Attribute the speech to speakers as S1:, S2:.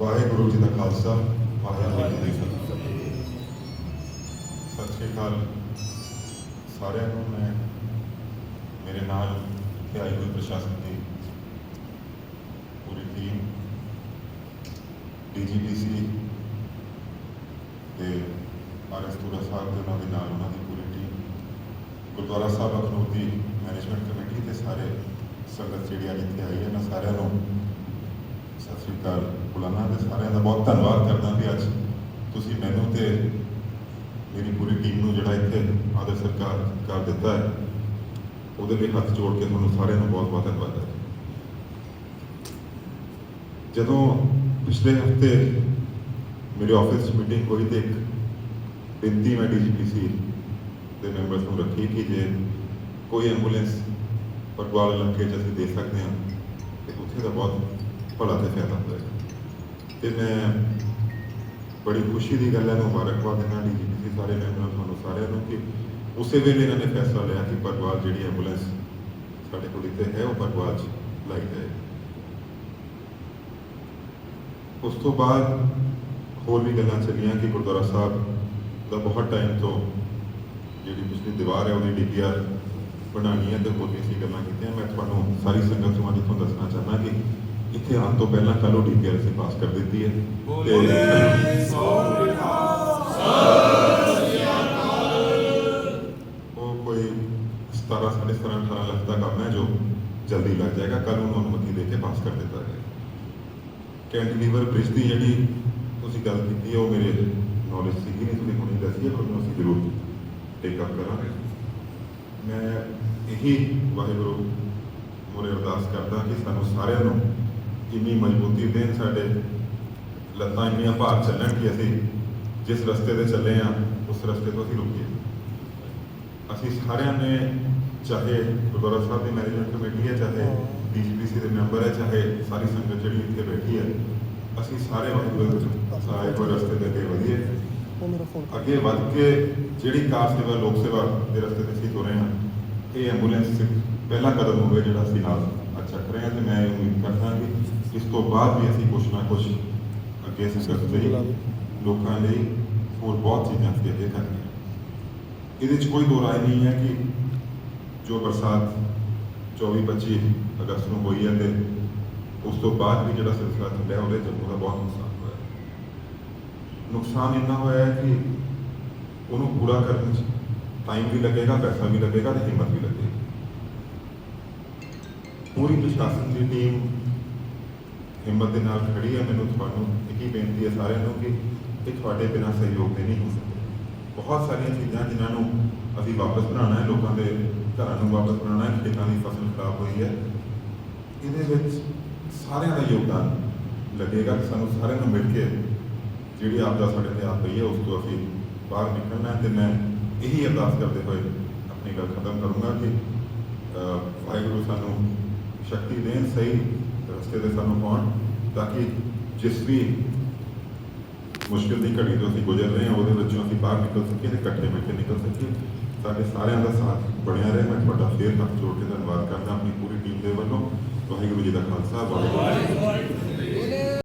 S1: ਵਾਹਿਗੁਰੂ ਜੀ ਦਾ ਖਾਲਸਾ, ਵਾਹਿਗੁਰੂ ਜੀ ਕੀ ਫਤਿਹ। ਸਤਿ ਸ਼੍ਰੀ ਅਕਾਲ। ਸਾਰਿਆਂ ਨੂੰ ਮੈਂ ਮੇਰੇ ਨਾਲ ਇੱਥੇ ਆਈ ਹੋਈ ਪ੍ਰਸ਼ਾਸਨ ਦੀ ਪੂਰੀ ਟੀਮ ਡੀਜੀਪੀਸੀ ਤੇ ਆਰਐਸ ਤੁਰਾ ਸਾਹਿਬ ਤੇ ਉਹਨਾਂ ਦੇ ਨਾਲ ਉਹਨਾਂ ਦੀ ਪੂਰੀ ਟੀਮ ਗੁਰਦੁਆਰਾ ਸਾਹਿਬ ਅਖਨੂਰ ਦੀ ਮੈਨੇਜਮੈਂਟ ਕਮੇਟੀ ਤੇ ਸਾਰੇ ਸੰਗਤ ਜਿਹੜੀ ਅੱਜ ਇੱਥੇ ਆਈ ਹੈ ਮੈਂ ਸਾਰਿਆਂ ਨੂੰ ਸਤਿ ਸ੍ਰੀ ਅਕਾਲ ਬੁਲਾਣਾ ਤੇ ਸਾਰਿਆਂ ਦਾ ਬਹੁਤ ਧੰਨਵਾਦ ਕਰਦਾ ਵੀ ਅੱਜ ਤੁਸੀਂ ਮੈਨੂੰ ਤੇ ਮੇਰੀ ਪੂਰੀ ਟੀਮ ਨੂੰ ਜਿਹੜਾ ਇੱਥੇ ਆਦਰ ਸਰਕਾਰ ਕਰ ਦਿੱਤਾ ਹੈ, ਉਹਦੇ ਲਈ ਹੱਥ ਜੋੜ ਕੇ ਤੁਹਾਨੂੰ ਸਾਰਿਆਂ ਨੂੰ ਬਹੁਤ ਬਹੁਤ ਧੰਨਵਾਦ ਹੈ। ਜਦੋਂ ਪਿਛਲੇ ਹਫ਼ਤੇ ਮੇਰੇ ਆਫਿਸ 'ਚ ਮੀਟਿੰਗ ਹੋਈ ਤੇ ਇੱਕ ਬੇਨਤੀ ਮੈਂ ਡੀਜੀਪੀਸੀ ਦੇ ਮੈਂਬਰਸ ਨੂੰ ਰੱਖੀ ਕਿ ਜੇ ਕੋਈ ਐਂਬੂਲੈਂਸ ਪਟਵਾਲ ਇਲਾਕੇ 'ਚ ਅਸੀਂ ਦੇ ਸਕਦੇ ਹਾਂ, ਤੇ ਉੱਥੇ ਦਾ ਬਹੁਤ ਭਲਾ ਤੇ ਫਾਇਦਾ ਹੁੰਦਾ ਹੈ। ਤੇ ਮੈਂ ਬੜੀ ਖੁਸ਼ੀ ਦੀ ਗੱਲ ਹੈ ਮੁਬਾਰਕਬਾਦ ਦਿੰਦਾ ਡੀਜੀਪੀਸੀ ਸਾਰੇ ਮੈਂਬਰਾਂ ਤੁਹਾਨੂੰ ਸਾਰਿਆਂ ਨੂੰ ਕਿ ਉਸੇ ਵੇਲੇ ਇਹਨਾਂ ਨੇ ਫੈਸਲਾ ਲਿਆ ਕਿ ਪਟਵਾਲ ਜਿਹੜੀ ਐਂਬੂਲੈਂਸ ਸਾਡੇ ਕੋਲ ਇੱਥੇ ਹੈ, ਉਹ ਪਟਵਾਲ 'ਚ ਲਾਈ ਜਾਏ। ਉਸ ਤੋਂ ਬਾਅਦ ਹੋਰ ਵੀ ਗੱਲਾਂ ਚੱਲੀਆਂ ਕਿ ਗੁਰਦੁਆਰਾ ਸਾਹਿਬ ਦਾ ਬਹੁਤ ਟਾਈਮ ਤੋਂ ਜਿਹੜੀ ਪਿਛਲੀ ਦੀਵਾਰ ਹੈ, ਉਹਦੀ ਡੀਪੀਆਰ ਬਣਾਉਣੀ ਹੈ ਤੇ ਹੋਰ ਵੀ ਅਸੀਂ ਗੱਲਾਂ ਕੀਤੀਆਂ। ਮੈਂ ਤੁਹਾਨੂੰ ਸਾਰੀ ਸੰਗਤ ਨੂੰ ਅੱਜ ਇੱਥੋਂ ਦੱਸਣਾ ਚਾਹੁੰਦਾ ਕਿ ਇੱਥੇ ਆਉਣ ਤੋਂ ਪਹਿਲਾਂ ਕੱਲ੍ਹ ਉਹ ਡੀਪੀਆਰ ਅਸੀਂ ਪਾਸ ਕਰ ਦਿੱਤੀ ਹੈ। ਉਹ ਕੋਈ 17 17.5 18 ਲੱਖ ਦਾ ਕੰਮ ਹੈ ਜੋ ਜਲਦੀ ਲੱਗ ਜਾਏਗਾ। ਕੱਲ ਉਹਨੂੰ ਅਨੁਮਤੀ ਦੇ ਕੇ ਪਾਸ ਕਰ ਦਿੱਤਾ ਜਾਏਗਾ ਕੈਂਟੀਲੀਵਰ ਬ੍ਰਿਜ ਦੀ ਜਿਹੜੀ ਤੁਸੀਂ ਗੱਲ ਕੀਤੀ ਹੈ ਉਹ ਮੇਰੇ ਨੌਲੇਜ ਸੀਗੀ ਨਹੀਂ ਤੁਸੀਂ ਹੁਣੇ ਦੱਸੀ ਹੈ ਪਰ ਉਹਨੂੰ ਅਸੀਂ ਜ਼ਰੂਰ ਟੇਕ ਅਪ ਕਰਾਂਗੇ। ਮੈਂ ਇਹੀ ਵਾਹਿਗੁਰੂ ਮੋਰੇ ਅਰਦਾਸ ਕਰਦਾ ਕਿ ਸਾਨੂੰ ਸਾਰਿਆਂ ਨੂੰ ਇੰਨੀ ਮਜ਼ਬੂਤੀ ਦੇਣ ਸਾਡੇ ਲੱਤਾਂ ਇੰਨੀਆਂ ਭਾਰ ਚੱਲਣ ਕਿ ਅਸੀਂ ਜਿਸ ਰਸਤੇ ਤੇ ਚੱਲੇ ਆ ਉਸ ਰਸਤੇ ਤੋਂ ਅਸੀਂ ਰੁਕੀਏ। ਅਸੀਂ ਸਾਰਿਆਂ ਨੇ ਚਾਹੇ ਗੁਰਦੁਆਰਾ ਸਾਹਿਬ ਦੀ ਮੈਨੇਜਮੈਂਟ ਕਮੇਟੀ ਹੈ ਚਾਹੇ ਡੀਜੀਪੀਸੀ ਦੇ ਮੈਂਬਰ ਹੈ ਚਾਹੇ ਸਾਰੀ ਸੰਗਤ ਜਿਹੜੀ ਇੱਥੇ ਬੈਠੀ ਹੈ ਅਸੀਂ ਸਾਰੇ ਵਾਹਿਗੁਰੂ ਸਾਰੇ ਕੋਈ ਰਸਤੇ ਤੇ ਅੱਗੇ ਵਧੀਏ। ਅੱਗੇ ਵੱਧ ਕੇ ਜਿਹੜੀ ਕਾਰ ਸੇਵਾ ਲੋਕ ਸੇਵਾ ਦੇ ਰਸਤੇ ਤੇ ਅਸੀਂ ਤੁਰੇ ਹਾਂ ਇਹ ਐਂਬੂਲੈਂਸ ਪਹਿਲਾ ਕਦਮ ਹੋਵੇ ਜਿਹੜਾ ਅਸੀਂ ਨਾਲ ਚੱਕ ਰਹੇ ਹਾਂ ਤੇ ਮੈਂ ਇਹ ਉਮੀਦ ਕਰਦਾ ਇਸ ਤੋਂ ਬਾਅਦ ਵੀ ਅਸੀਂ ਕੁਛ ਨਾ ਕੁਛ ਅੱਗੇ ਸੰਗਤ ਲਈ, ਲੋਕਾਂ ਲਈ ਹੋਰ ਬਹੁਤ ਚੀਜ਼ਾਂ ਅਸੀਂ ਅੱਗੇ ਕਰਨੀਆਂ। ਇਹਦੇ 'ਚ ਕੋਈ ਦੋ ਰਾਏ ਨਹੀਂ ਹੈ ਕਿ ਜੋ ਬਰਸਾਤ 24 25 ਅਗਸਤ ਨੂੰ ਹੋਈ ਹੈ ਤੇ ਉਸ ਤੋਂ ਬਾਅਦ ਵੀ ਜਿਹੜਾ ਸਿਲਸਿਲਾ ਚੱਲਿਆ ਉਹਦੇ 'ਚ ਉਹਦਾ ਬਹੁਤ ਨੁਕਸਾਨ ਹੋਇਆ। ਨੁਕਸਾਨ ਇੰਨਾ ਹੋਇਆ ਹੈ ਕਿ ਉਹਨੂੰ ਪੂਰਾ ਕਰਨ 'ਚ ਟਾਈਮ ਵੀ ਲੱਗੇਗਾ, ਪੈਸਾ ਵੀ ਲੱਗੇਗਾ ਤੇ ਹਿੰਮਤ ਵੀ ਲੱਗੇਗੀ। ਪੂਰੀ ਪ੍ਰਸ਼ਾਸਨ ਦੀ ਟੀਮ ਹਿੰਮਤ ਦੇ ਨਾਲ ਖੜੀ ਹੈ ਮੈਨੂੰ ਤੁਹਾਨੂੰ ਇਹੀ ਬੇਨਤੀ ਹੈ ਸਾਰਿਆਂ ਨੂੰ ਕਿ ਇਹ ਤੁਹਾਡੇ ਬਿਨਾਂ ਸਹਿਯੋਗ ਦੇ ਨਹੀਂ ਹੋ ਸਕਦੇ। ਬਹੁਤ ਸਾਰੀਆਂ ਚੀਜ਼ਾਂ ਜਿਨ੍ਹਾਂ ਨੂੰ ਅਸੀਂ ਵਾਪਸ ਬਣਾਉਣਾ ਹੈ, ਲੋਕਾਂ ਦੇ ਘਰਾਂ ਨੂੰ ਵਾਪਸ ਬਣਾਉਣਾ ਹੈ, ਖੇਤਾਂ ਦੀ ਫਸਲ ਖਰਾਬ ਹੋਈ ਹੈ। ਇਹਦੇ ਵਿੱਚ ਸਾਰਿਆਂ ਦਾ ਯੋਗਦਾਨ ਲੱਗੇਗਾ ਕਿ ਸਾਨੂੰ ਸਾਰਿਆਂ ਨੂੰ ਮਿਲ ਕੇ ਜਿਹੜੀ ਆਪਦਾ ਸਾਡੇ ਤੇ ਆ ਪਈ ਹੈ, ਉਸ ਤੋਂ ਅਸੀਂ ਬਾਹਰ ਨਿਕਲਣਾ ਹੈ ਤੇ ਮੈਂ ਇਹੀ ਅਰਦਾਸ ਕਰਦੇ ਹੋਏ ਆਪਣੀ ਗੱਲ ਖਤਮ ਕਰੂੰਗਾ ਕਿ ਵਾਹਿਗੁਰੂ ਸਾਨੂੰ ਸ਼ਕਤੀ ਦੇਣ, ਸਹੀ ਰਸਤੇ ਤੇ ਸਾਨੂੰ ਪਾਉਣ ਤਾਂ ਕਿ ਜਿਸ ਵੀ ਮੁਸ਼ਕਿਲ ਦੀ ਘੜੀ ਤੋਂ ਅਸੀਂ ਗੁਜ਼ਰ ਰਹੇ ਹਾਂ, ਉਹਦੇ ਵਿੱਚੋਂ ਅਸੀਂ ਬਾਹਰ ਨਿਕਲ ਸਕੀਏ ਤੇ ਇਕੱਠੇ ਬੈਠੇ ਨਿਕਲ ਸਕੀਏ। ਸਾਡੇ ਸਾਰਿਆਂ ਦਾ ਸਾਥ ਬਣਿਆ ਰਹੇ। ਮੈਂ ਤੁਹਾਡਾ ਫੇਰ ਹੱਥ ਜੋੜ ਕੇ ਧੰਨਵਾਦ ਕਰਦਾ। ਆਪਣੀ ਪੂਰੀ ਟੀਮ ਦੇ ਵੱਲੋਂ ਵਾਹਿਗੁਰੂ ਜੀ ਦਾ ਖਾਲਸਾ, ਵਾਹਿਗੁਰੂ ਜੀ